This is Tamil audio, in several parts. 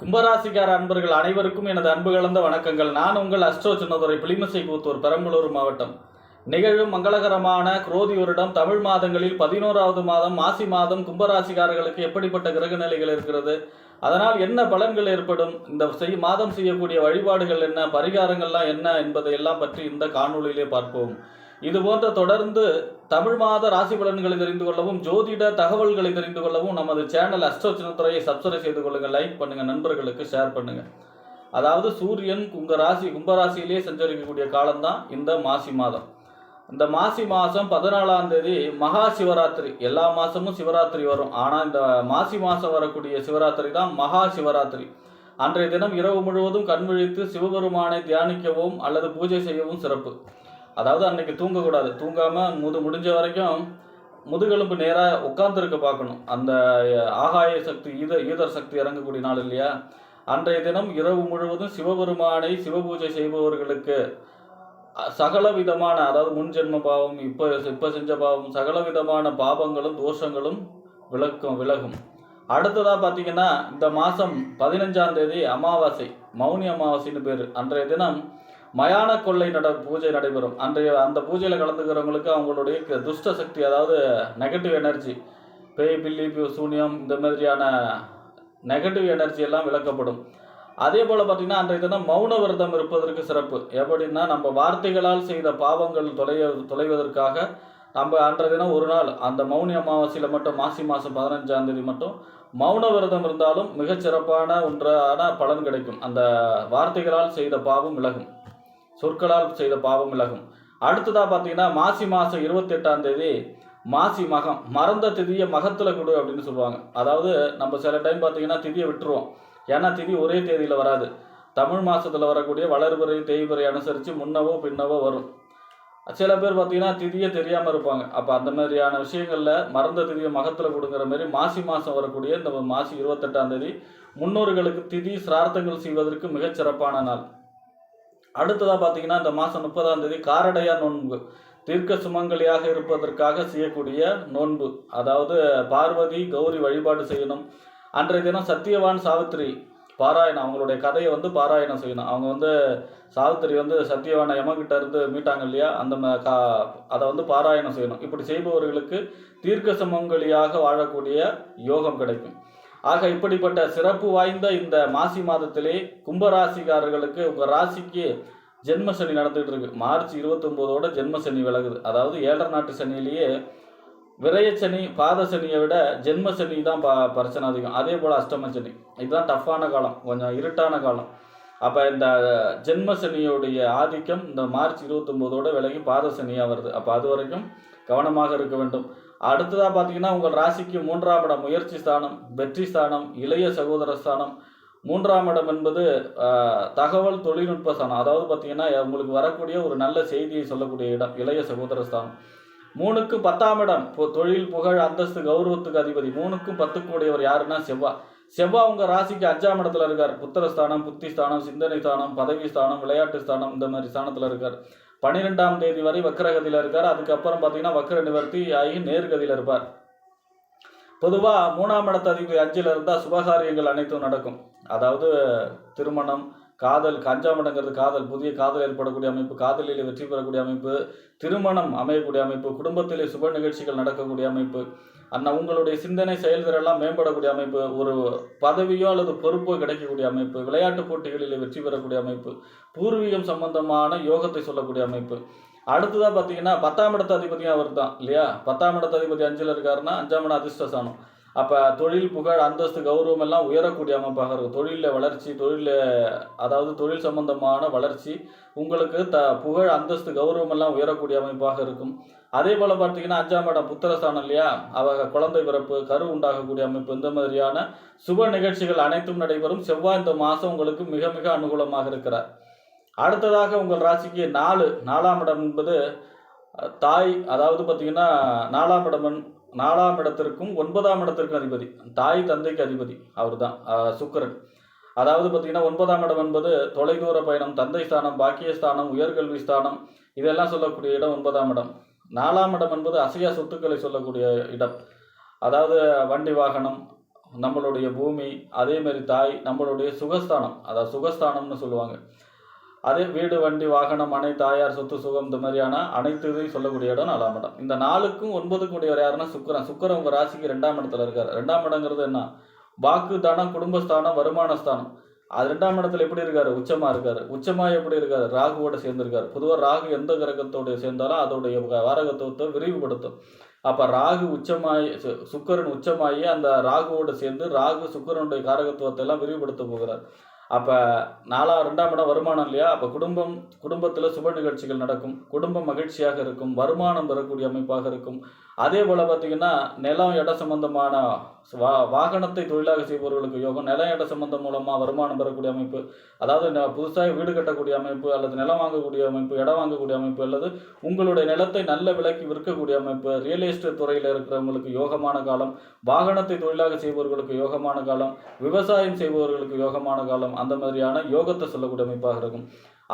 கும்பராசிக்கார அன்பர்கள் அனைவருக்கும் எனது அன்பு கலந்த வணக்கங்கள். நான் உங்கள் அஸ்ட்ரோ சின்னதுரை பிளிமசை கூத்தூர் பெரம்பலூர் மாவட்டம். நிகழும் மங்களகரமான குரோதி வருடம். தமிழ் மாதங்களில் பதினோராவது மாதம் மாசி மாதம் கும்பராசிக்காரர்களுக்கு எப்படிப்பட்ட கிரக நிலைகள் இருக்கிறது அதனால் என்ன பலன்கள் ஏற்படும் இந்த செய் மாதம் செய்யக்கூடிய வழிபாடுகள் என்ன பரிகாரங்கள்லாம் என்ன என்பதை எல்லாம் பற்றி இந்த காணொலியிலே பார்ப்போம். இது போன்ற தொடர்ந்து தமிழ் மாத ராசி பலன்களை தெரிந்து கொள்ளவும் ஜோதிட தகவல்களை தெரிந்து கொள்ளவும் நமது சேனல் அஸ்ட்ரோ சின்னத்துறையை சப்ஸ்கிரைப் செய்து கொள்ளுங்கள் லைக் பண்ணுங்கள் நண்பர்களுக்கு ஷேர் பண்ணுங்கள் அதாவது சூரியன் உங்க ராசி கும்பராசியிலேயே சஞ்சரிக்கக்கூடிய காலம்தான் இந்த மாசி மாதம். இந்த மாசி மாதம் பதினாலாம் தேதி மகா சிவராத்திரி. எல்லா மாதமும் சிவராத்திரி வரும். ஆனால் இந்த மாசி மாதம் வரக்கூடிய சிவராத்திரி தான் மகா சிவராத்திரி. அன்றைய தினம் இரவு முழுவதும் கண் விழித்து சிவபெருமானை தியானிக்கவும் அல்லது பூஜை செய்யவும் சிறப்பு. அதாவது அன்னைக்கு தூங்கக்கூடாது. தூங்காமல் முது முடிஞ்ச வரைக்கும் முதுகெலும்பு நேராக உட்காந்துருக்க பார்க்கணும். அந்த ஆகாய சக்தி ஈத ஈதர் சக்தி இறங்கக்கூடிய நாள் இல்லையா? அன்றைய தினம் இரவு முழுவதும் சிவபெருமானை சிவபூஜை செய்பவர்களுக்கு சகல விதமான அதாவது முன் ஜென்ம பாவம் இப்போ இப்போ செஞ்ச பாவம் சகல விதமான பாவங்களும் தோஷங்களும் விளக்கும் விலகும். அடுத்ததாக பார்த்தீங்கன்னா இந்த மாதம் பதினஞ்சாம் தேதி அமாவாசை மௌனி அமாவாசைன்னு பேர். அன்றைய தினம் மயான கொள்ளை நட பூஜை நடைபெறும். அன்றைய அந்த பூஜையில் கலந்துக்கிறவங்களுக்கு அவங்களுடைய துஷ்ட சக்தி அதாவது நெகட்டிவ் எனர்ஜி பேய் பில்லி சூன்யம் சூனியம் இந்த மாதிரியான நெகட்டிவ் எனர்ஜி எல்லாம் விளக்கப்படும். அதே போல் பார்த்தீங்கன்னா அன்றைய தினம் மௌன விரதம் இருப்பதற்கு சிறப்பு. எப்படின்னா நம்ம வார்த்தைகளால் செய்த பாவங்கள் தொலைய தொலைவதற்காக நம்ம அன்றைய தினம் ஒரு நாள் அந்த மௌனி அமாவாசையில் மட்டும் மாசி மாதம் பதினஞ்சாம் தேதி மட்டும் மௌன விரதம் இருந்தாலும் மிகச்சிறப்பான ஒன்றான பலன் கிடைக்கும். அந்த வார்த்தைகளால் செய்த பாவம் விலகும். சொற்களால் செய்த பாவம் விலகும். அடுத்ததாக பார்த்தீங்கன்னா மாசி மாதம் இருபத்தெட்டாம் தேதி மாசி மகம் மறந்த திதியை மகத்தில் கொடு அப்படின்னு சொல்லுவாங்க. அதாவது நம்ம சில டைம் பார்த்தீங்கன்னா திதியை விட்டுருவோம். ஏன்னா திதி ஒரே தேதியில் வராது. தமிழ் மாதத்தில் வரக்கூடிய வளர்பிறை தேய்பிறை அனுசரித்து முன்னவோ பின்னவோ வரும். சில பேர் பார்த்தீங்கன்னா திதியே தெரியாமல் இருப்பாங்க. அப்போ அந்த மாதிரியான விஷயங்களில் மறந்த திதியை மகத்தில் கொடுங்கிற மாதிரி மாசி மாதம் வரக்கூடிய இந்த மாசி இருபத்தெட்டாம் தேதி முன்னோர்களுக்கு திதி சிரார்த்தங்கள் செய்வதற்கு மிகச் சிறப்பான நாள். அடுத்ததாக பார்த்தீங்கன்னா இந்த மாதம் முப்பதாம் தேதி காரடையா நோன்பு. தீர்க்க சுமங்கலியாக இருப்பதற்காக செய்யக்கூடிய நோன்பு. அதாவது பார்வதி கௌரி வழிபாடு செய்யணும். அன்றைய தினம் சத்தியவான் சாவித்திரி பாராயணம். அவங்களுடைய கதையை வந்து பாராயணம் செய்யணும். அவங்க வந்து சாவித்திரி வந்து சத்தியவான யமகிட்ட இருந்து மீட்டாங்க இல்லையா? அந்த ம- கா அதை வந்து பாராயணம் செய்யணும். இப்படி செய்பவர்களுக்கு தீர்க்க சுமங்கலியாக வாழக்கூடிய யோகம் கிடைக்கும். ஆக இப்படிப்பட்ட சிறப்பு வாய்ந்த இந்த மாசி மாதத்திலே கும்பராசிக்காரர்களுக்கு உங்கள் ராசிக்கு ஜென்ம சனி நடந்துகிட்டு இருக்கு. மார்ச் இருபத்தொம்போதோட ஜென்ம சனி விலகுது. அதாவது ஏழரை நாட்டு சனியிலேயே விரயச்சனி பாத சனியை விட ஜென்ம சனி தான் ப பிரச்சனை அதிகம். அதே போல் அஷ்டம சனி. இதுதான் டஃப்பான காலம். கொஞ்சம் இருட்டான காலம். அப்போ இந்த ஜென்ம சனியோடைய ஆதிக்கம் இந்த மார்ச் இருபத்தொம்போதோட விலகி பாத சனியாக வருது. அப்போ அது வரைக்கும் கவனமாக இருக்க வேண்டும். அடுத்ததாக பார்த்தீங்கன்னா உங்கள் ராசிக்கு மூன்றாம் இடம் முயற்சி ஸ்தானம் வெற்றி ஸ்தானம் இளைய சகோதர ஸ்தானம். மூன்றாம் இடம் என்பது தகவல் தொழில்நுட்ப ஸ்தானம். அதாவது பார்த்தீங்கன்னா உங்களுக்கு வரக்கூடிய ஒரு நல்ல செய்தியை சொல்லக்கூடிய இடம் இளைய சகோதர ஸ்தானம். மூணுக்கு பத்தாம் இடம் இப்போ தொழில் புகழ் அந்தஸ்து கௌரவத்துக்கு அதிபதி. மூணுக்கும் பத்துக்குடையவர் யாருன்னா செவ்வா. செவ்வா உங்கள் ராசிக்கு அஞ்சாம் இடத்துல இருக்கார். புத்திரஸ்தானம் புத்தி ஸ்தானம் சிந்தனை ஸ்தானம் பதவி ஸ்தானம் விளையாட்டு ஸ்தானம் இந்த மாதிரி ஸ்தானத்தில் இருக்கார். பன்னிரெண்டாம் தேதி வரை வக்கரகதியில் இருக்கார். அதுக்கப்புறம் பார்த்தீங்கன்னா வக்கர நிவர்த்தி ஆகி நேர்கதியில் இருப்பார். பொதுவாக மூணாம் இடத்து அதிபதி அஞ்சில் இருந்தால் சுபகாரியங்கள் அனைத்தும் நடக்கும். அதாவது திருமணம் காதல் அஞ்சாம் இடங்கிறது காதல் புதிய காதல் ஏற்படக்கூடிய அமைப்பு காதலில் வெற்றி பெறக்கூடிய அமைப்பு திருமணம் அமையக்கூடிய அமைப்பு குடும்பத்திலே சுப நிகழ்ச்சிகள் நடக்கக்கூடிய அமைப்பு அண்ணா உங்களுடைய சிந்தனை செயல்திறெல்லாம் மேம்படக்கூடிய அமைப்பு ஒரு பதவியோ அல்லது பொறுப்போ கிடைக்கக்கூடிய அமைப்பு விளையாட்டு போட்டிகளில் வெற்றி பெறக்கூடிய அமைப்பு பூர்வீகம் சம்பந்தமான யோகத்தை சொல்லக்கூடிய அமைப்பு. அடுத்ததாக பார்த்தீங்கன்னா பத்தாம் இடத்த அதிபதியும் அவர் தான் இல்லையா? பத்தாம் இடத்த அதிபதி அஞ்சில் இருக்காருன்னா அஞ்சாம் இடம் அதிர்ஷ்டசானம். அப்போ தொழில் புகழ் அந்தஸ்து கௌரவம் எல்லாம் உயரக்கூடிய அமைப்பாக இருக்கும். தொழிலில் வளர்ச்சி தொழிலில் அதாவது தொழில் சம்பந்தமான வளர்ச்சி உங்களுக்கு த புகழ் அந்தஸ்து கௌரவம் எல்லாம் உயரக்கூடிய அமைப்பாக இருக்கும். அதே போல் பார்த்தீங்கன்னா அஞ்சாம் இடம் புத்திரஸ்தானம் இல்லையா? அவங்க குழந்தை பிறப்பு கரு உண்டாகக்கூடிய அமைப்பு இந்த மாதிரியான சுப நிகழ்ச்சிகள் அனைத்தும் நடைபெறும். செவ்வாய் இந்த மாதம் உங்களுக்கு மிக மிக அனுகூலமாக இருக்கிறார். அடுத்ததாக உங்கள் ராசிக்கு நாலு நாலாம் இடம் என்பது தாய் அதாவது பார்த்தீங்கன்னா நாலாம் இடமன் நாலாம் இடத்திற்கும் ஒன்பதாம் இடத்திற்கும் அதிபதி. தாய் தந்தைக்கு அதிபதி. அவர் தான் சுக்கரன். அதாவது பார்த்தீங்கன்னா ஒன்பதாம் இடம் என்பது தொலைதூர பயணம் தந்தை ஸ்தானம் பாக்கியஸ்தானம் உயர்கல்வி ஸ்தானம் இதெல்லாம் சொல்லக்கூடிய இடம் ஒன்பதாம் இடம். நாலாம் இடம் என்பது அசையா சொத்துக்களை சொல்லக்கூடிய இடம். அதாவது வண்டி வாகனம் நம்மளுடைய பூமி அதேமாரி தாய் நம்மளுடைய சுகஸ்தானம். அதாவது சுகஸ்தானம்னு சொல்லுவாங்க. அதே வீடு வண்டி வாகனம் மனை தாயார் சொத்து சுகம் இந்த மாதிரியான அனைத்து இதையும் சொல்லக்கூடிய இடம் நாலாம் இடம். இந்த நாலுக்கும் ஒன்பதுக்கும் உடையவர் யாருன்னா சுக்கரன். சுக்கரன் உங்கள் ராசிக்கு ரெண்டாம் இடத்துல இருக்கார். ரெண்டாம் இடங்கிறது என்ன? வாக்கு தானம் குடும்பஸ்தானம் வருமான ஸ்தானம். அது ரெண்டாம் இடத்துல எப்படி இருக்காரு? உச்சமா இருக்காரு. உச்சமா எப்படி இருக்காரு? ராகுவோட சேர்ந்திருக்காரு. பொதுவாக ராகு எந்த கிரகத்தோட சேர்ந்தாலும் அதோடைய வாரகத்துவத்தை விரிவுபடுத்தும். அப்ப ராகு உச்சமாய் சு- உச்சமாயி அந்த ராகுவோட சேர்ந்து ராகு சுக்கிரனுடைய காரகத்துவத்தை எல்லாம் விரிவுபடுத்த போகிறார். அப்போ நாலா ரெண்டாம் இடம் வருமானம் இல்லையா? அப்போ குடும்பம் குடும்பத்தில் சுப நிகழ்ச்சிகள் நடக்கும். குடும்பம் மகிழ்ச்சியாக இருக்கும். வருமானம் பெறக்கூடிய அமைப்பாக இருக்கும். அதே போல் பார்த்தீங்கன்னா நிலம் இட சம்பந்தமான வா வாகனத்தை தொழிலாக செய்பவர்களுக்கு யோகம் நிலம் இட சம்பந்தம் மூலமாக வருமானம் பெறக்கூடிய அமைப்பு அதாவது ந- புதுசாக வீடு கட்டக்கூடிய அமைப்பு அல்லது நிலம் வாங்கக்கூடிய அமைப்பு இடம் வாங்கக்கூடிய அமைப்பு அல்லது உங்களுடைய நிலத்தை நல்ல விலைக்கு விற்கக்கூடிய அமைப்பு ரியல் எஸ்டேட் துறையில் இருக்கிறவங்களுக்கு யோகமான காலம் வாகனத்தை தொழிலாக செய்பவர்களுக்கு யோகமான காலம் விவசாயம் செய்பவர்களுக்கு யோகமான காலம் அந்த மாதிரியான யோகத்தை சொல்லக்கூடிய அமைப்பாக இருக்கும்.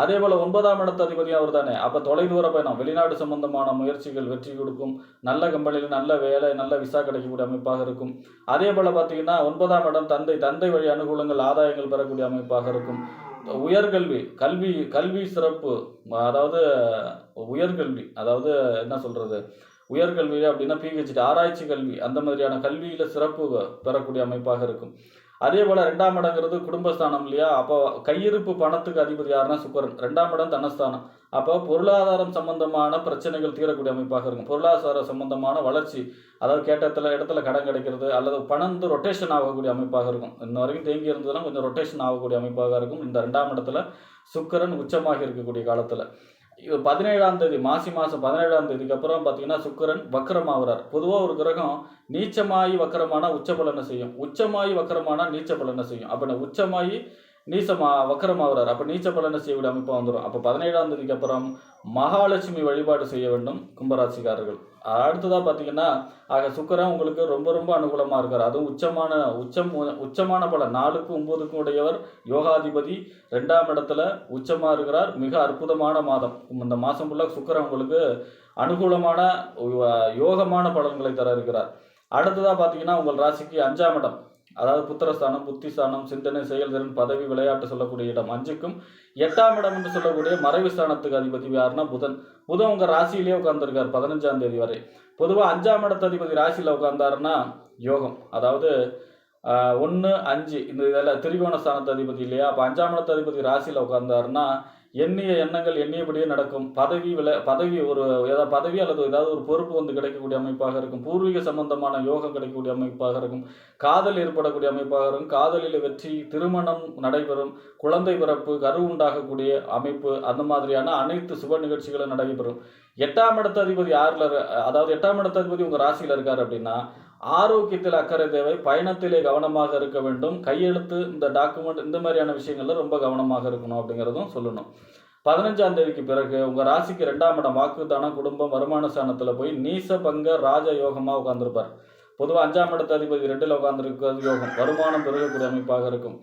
அதே போல ஒன்பதாம் இடத்து அதிபதி அவர் தானே அப்போ தொலைதூர பயணம் வெளிநாடு சம்பந்தமான முயற்சிகள் வெற்றி கொடுக்கும் நல்ல கம்பெனியில் நல்ல வேலை நல்ல விசா கிடைக்கக்கூடிய அமைப்பாக இருக்கும். அதே போல பார்த்தீங்கன்னா ஒன்பதாம் இடம் தந்தை தந்தை வழி அனுகூலங்கள் ஆதாயங்கள் பெறக்கூடிய அமைப்பாக இருக்கும். உயர்கல்வி கல்வி கல்வி சிறப்பு அதாவது உயர்கல்வி அதாவது என்ன சொல்றது? உயர்கல்வி அப்படின்னா பிஹெச்டி ஆராய்ச்சி கல்வி அந்த மாதிரியான கல்வியில் சிறப்பு பெறக்கூடிய அமைப்பாக இருக்கும். அதே போல் ரெண்டாம் இடங்கிறது குடும்பஸ்தானம் இல்லையா? அப்போ கையிருப்பு பணத்துக்கு அதிபதி யாருன்னா சுக்கரன். ரெண்டாம் இடம் தனஸ்தானம். அப்போ பொருளாதாரம் சம்பந்தமான பிரச்சனைகள் தீரக்கூடிய அமைப்பாக இருக்கும். பொருளாதார சம்பந்தமான வளர்ச்சி அதாவது கேட்ட இடத்துல இடத்துல கடன் கிடைக்கிறது அல்லது பணம் வந்து ரொட்டேஷன் ஆகக்கூடிய அமைப்பாக இருக்கும். இன்ன வரைக்கும் தேங்கி இருந்ததுலாம் கொஞ்சம் ரொட்டேஷன் ஆகக்கூடிய அமைப்பாக இருக்கும். இந்த ரெண்டாம் இடத்துல சுக்கரன் உச்சமாக இருக்கக்கூடிய காலத்தில். பதினேழாம் தேதி மாசி மாதம் பதினேழாம் தேதிக்கு அப்புறம் பார்த்தீங்கன்னா சுக்கிரன் வக்கரமாகிறார் பொதுவாக ஒரு கிரகம் நீச்சமாயி வக்கரமானா உச்ச பலனை செய்யும். உச்சமாயி வக்கரமானா நீச்ச பலனை செய்யும். அப்போ உச்சமாயி நீச்சமா வக்கரமாகிறார். அப்போ நீச்ச பலனை செய்யக்கூடிய அமைப்பாக வந்துடும் அப்போ பதினேழாம் தேதிக்கு அப்புறம் மகாலட்சுமி வழிபாடு செய்ய வேண்டும் கும்பராசிக்காரர்கள். அடுத்ததாக பார்த்தீங்கன்னா ஆக சுக்கரன் உங்களுக்கு ரொம்ப ரொம்ப அனுகூலமாக இருக்கார். அதுவும் உச்சமான உச்சம் உச்சமான பலன். நாலுக்கும் ஒம்பதுக்கும் உடையவர் யோகாதிபதி. ரெண்டாம் இடத்துல உச்சமாக இருக்கிறார். மிக அற்புதமான மாதம். இந்த மாதம் ஃபுல்லாக சுக்கரன் உங்களுக்கு அனுகூலமான யோகமான பலன்களை தர இருக்கிறார். அடுத்ததாக பார்த்தீங்கன்னா உங்கள் ராசிக்கு அஞ்சாம் இடம். அதாவது புத்திரஸ்தானம் புத்திஸ்தானம் சிந்தனை செயல்திறன் பதவி விளையாட்டு சொல்லக்கூடிய இடம் அஞ்சுக்கும். எட்டாம் இடம் என்று சொல்லக்கூடிய மறைவு ஸ்தானத்துக்கு அதிபதி யாருன்னா புதன். புதன் உங்கள் ராசியிலேயே உட்காந்துருக்கார் பதினஞ்சாம் தேதி வரை. பொதுவாக அஞ்சாம் இடத்து அதிபதி ராசியில் உட்காந்தாருன்னா யோகம். அதாவது ஒன்று அஞ்சு இந்த இதில் திரிகோண ஸ்தானத்து அதிபதி இல்லையா? அப்போ அஞ்சாம் இடத்து அதிபதி ராசியில் உட்காந்தாருன்னா எண்ணிய எண்ணங்கள் எண்ணியபடியே நடக்கும். பதவி வில பதவி ஒரு ஏதாவது பதவி அல்லது ஏதாவது ஒரு பொறுப்பு வந்து கிடைக்கக்கூடிய அமைப்பாக இருக்கும். பூர்வீக சம்பந்தமான யோகம் கிடைக்கக்கூடிய அமைப்பாக இருக்கும். காதல் ஏற்படக்கூடிய அமைப்பாக இருக்கும். காதலில் வெற்றி திருமணம் நடைபெறும். குழந்தை பிறப்பு கரு உண்டாகக்கூடிய அமைப்பு அந்த மாதிரியான அனைத்து சுப நிகழ்ச்சிகளும் நடைபெறும். எட்டாம் இடத்த அதிபதி யாரில் அதாவது எட்டாம் இடத்த அதிபதி உங்கள் ராசியில் இருக்கார் அப்படின்னா ஆரோக்கியத்தில் அக்கறை தேவை பயணத்திலே கவனமாக இருக்க வேண்டும். கையெழுத்து இந்த டாக்குமெண்ட் இந்த மாதிரியான விஷயங்கள்ல ரொம்ப கவனமாக இருக்கணும் அப்படிங்கிறதும் சொல்லணும். பதினஞ்சாம் தேதிக்கு பிறகு உங்க ராசிக்கு ரெண்டாம் இடம் வாக்குதானம் குடும்பம் வருமான ஸ்தானத்துல போய் நீச பங்க ராஜ யோகமாக உட்காந்துருப்பார் பொதுவாக அஞ்சாம் இடத்து அதிபதி ரெண்டில் உட்கார்ந்துருக்கிறது யோகம். வருமானம் பெருகக்கூடிய அமைப்பாக இருக்கும்.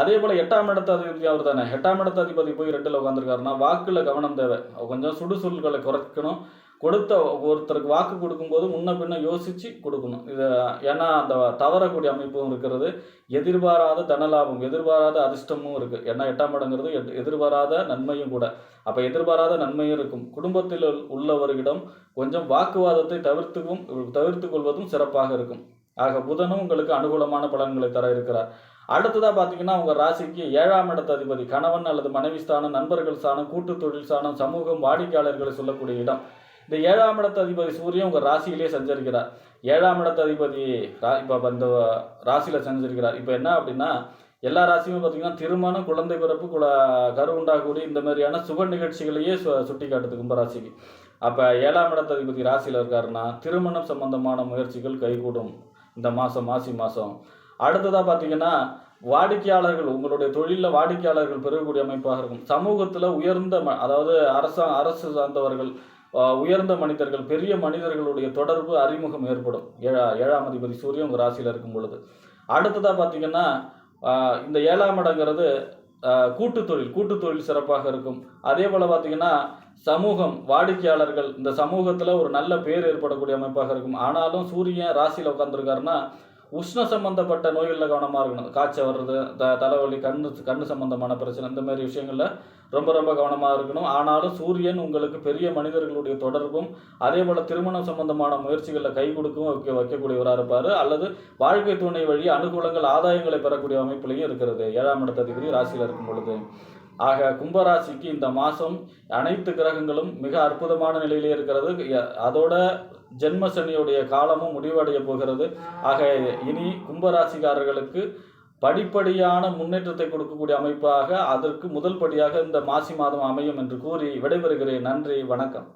அதே போல எட்டாம் இடத்து அதிபதி அவர் தானே. எட்டாம் இடத்து அதிபதி போய் ரெண்டில் உட்காந்துருக்காருன்னா வாக்குல கவனம் தேவை. கொஞ்சம் சுடுசொல்களை குறைக்கணும். கொடுத்த ஒருத்தருக்கு வாக்கு கொடுக்கும்போது முன்ன பின்ன யோசித்து கொடுக்கணும். இது ஏன்னா அந்த தவறக்கூடிய அமைப்பும் இருக்கிறது. எதிர்பாராத தனலாபம் எதிர்பாராத அதிர்ஷ்டமும் இருக்குது ஏன்னா எட்டாம் இடங்கிறது எட்- எதிர்பாராத நன்மையும் கூட. அப்போ எதிர்பாராத நன்மையும் இருக்கும். குடும்பத்தில் உள்- உள்ளவர்களிடம் கொஞ்சம் வாக்குவாதத்தை தவிர்த்துக்கும் தவிர்த்து கொள்வதும் சிறப்பாக இருக்கும். ஆக புதனும் உங்களுக்கு அனுகூலமான பலன்களை தர இருக்கிறார். அடுத்ததாக பார்த்தீங்கன்னா உங்கள் ராசிக்கு ஏழாம் இடத்து அதிபதி கணவன் அல்லது மனைவி ஸ்தானம் நண்பர்கள் ஸ்தானம் கூட்டு தொழில் ஸ்தானம் சமூகம் வாடிக்கையாளர்களை சொல்லக்கூடிய இடம். இந்த ஏழாம் இடத்து அதிபதி சூரியன் உங்கள் ராசியிலே சஞ்சரிக்கிறார். ஏழாம் இடத்து அதிபதி ரா- இப்போ இந்த ராசியில் சஞ்சரிக்கிறார். இப்போ என்ன அப்படின்னா எல்லா ராசியுமே பார்த்தீங்கன்னா திருமணம் குழந்தை பிறப்பு குல கரு உண்டாகக்கூடிய இந்த மாதிரியான சுப நிகழ்ச்சிகளையே சு சுட்டி காட்டுது கும்பராசிக்கு. அப்போ ஏழாம் இடத்து அதிபதி ராசியில் இருக்காருன்னா திருமணம் சம்பந்தமான முயற்சிகள் கைகூடும். இந்த மாதம் மாசி மாதம் அடுத்ததாக பார்த்தீங்கன்னா வாடிக்கையாளர்கள் உங்களுடைய தொழிலில் வாடிக்கையாளர்கள் பெறக்கூடிய அமைப்பாக இருக்கும். சமூகத்தில் உயர்ந்த ம- அதாவது அரசாங்க அரசு சார்ந்தவர்கள் உயர்ந்த மனிதர்கள் பெரிய மனிதர்களுடைய தொடர்பு அறிமுகம் ஏற்படும். ஏழா ஏழாம் அதிபதி சூரியன் உங்கள் ராசியில் இருக்கும் பொழுது. அடுத்ததாக பார்த்தீங்கன்னா இந்த ஏழாம் இடங்கிறது கூட்டு தொழில் கூட்டு தொழில் சிறப்பாக இருக்கும். அதே போல் பார்த்தீங்கன்னா சமூகம் வாடிக்கையாளர்கள் இந்த சமூகத்தில் ஒரு நல்ல பேர் ஏற்படக்கூடிய அமைப்பாக இருக்கும். ஆனாலும் சூரியன் ராசியில் உட்காந்துருக்காருன்னா உஷ்ண சம்பந்தப்பட்ட நோய்களில் கவனமாக இருக்கணும். காய்ச்சல் வர்றது த தலைவலி கண்ணு கண்ணு சம்பந்தமான பிரச்சனை இந்த மாதிரி விஷயங்களில் ரொம்ப ரொம்ப கவனமாக இருக்கணும். ஆனாலும் சூரியன் உங்களுக்கு பெரிய மனிதர்களுடைய தொடர்பும் அதே போல் திருமணம் சம்பந்தமான முயற்சிகளில் கை கொடுக்கவும் வைக்க வைக்கக்கூடியவராக இருப்பார். அல்லது வாழ்க்கை துணை வழி அனுகூலங்கள் ஆதாயங்களை பெறக்கூடிய அமைப்புலையும் இருக்கிறது. ஏழாம் இடத்த அதிபதி ராசியில் இருக்கும் பொழுது. ஆக கும்பராசிக்கு இந்த மாதம் அனைத்து கிரகங்களும் மிக அற்புதமான நிலையிலே இருக்கிறது. அதோட ஜென்ம சனியுடைய காலமும் முடிவடைய போகிறது. ஆக இனி கும்பராசிக்காரர்களுக்கு படிப்படியான முன்னேற்றத்தை கொடுக்கக்கூடிய அமைப்பாக அதற்கு முதல் படியாக இந்த மாசி மாதம் அமையும் என்று கூறி விடைபெறுகிறேன். நன்றி வணக்கம்.